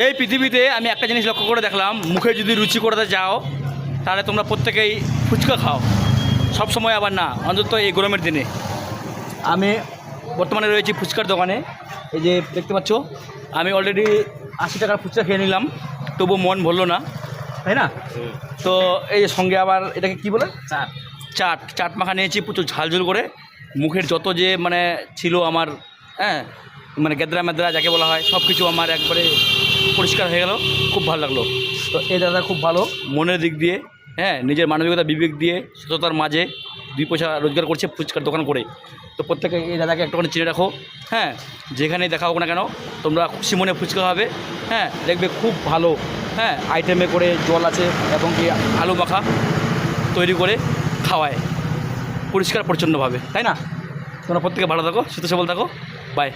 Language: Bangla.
এই পৃথিবীতে আমি একটা জিনিস লক্ষ্য করে দেখলাম মুখে যদি রুচি করতে যাও তাহলে তোমরা প্রত্যেকেই ফুচকা খাও। সব সময় আবার না অন্তত এই গরমের দিনে। আমি বর্তমানে রয়েছি ফুচকার দোকানে। এই যে দেখতে পাচ্ছ আমি অলরেডি আশি টাকার ফুচকা খেয়ে নিলাম তবু মন ভরলো না তাই না? তো এই যে সঙ্গে আবার এটাকে কি বলে? চার চাট চাট মাখা নিয়েছি প্রচুর ঝালঝুল করে। মুখের যত যে মানে ছিল আমার হ্যাঁ মানে গেদরা মেদরা যাকে বলা হয় সব কিছু আমার একবারে পরিষ্কার হয়ে গেল, খুব ভালো লাগল। তো এই দাদা খুব ভালো, মনের দিক দিয়ে হ্যাঁ নিজের মানবিকতা, বিবেক দিয়ে, সততার মাঝে দুই পয়সা রোজগার করছে ফুচকার দোকান করে। তো প্রত্যেকে এই দাদাকে একটুখানি চিনে রাখো হ্যাঁ যেখানেই দেখা হোক না কেন, তোমরা খুশি মনে ফুচকা হবে হ্যাঁ দেখবে খুব ভালো হ্যাঁ আইটেমে করে জল আছে এবং কি আলু মাখা তৈরি করে খাওয়ায়, পরিষ্কার পরিচ্ছন্নভাবে, তাই না? তোমরা প্রত্যেকে ভালো থাকো, সুস্থ সবল থাকো বাই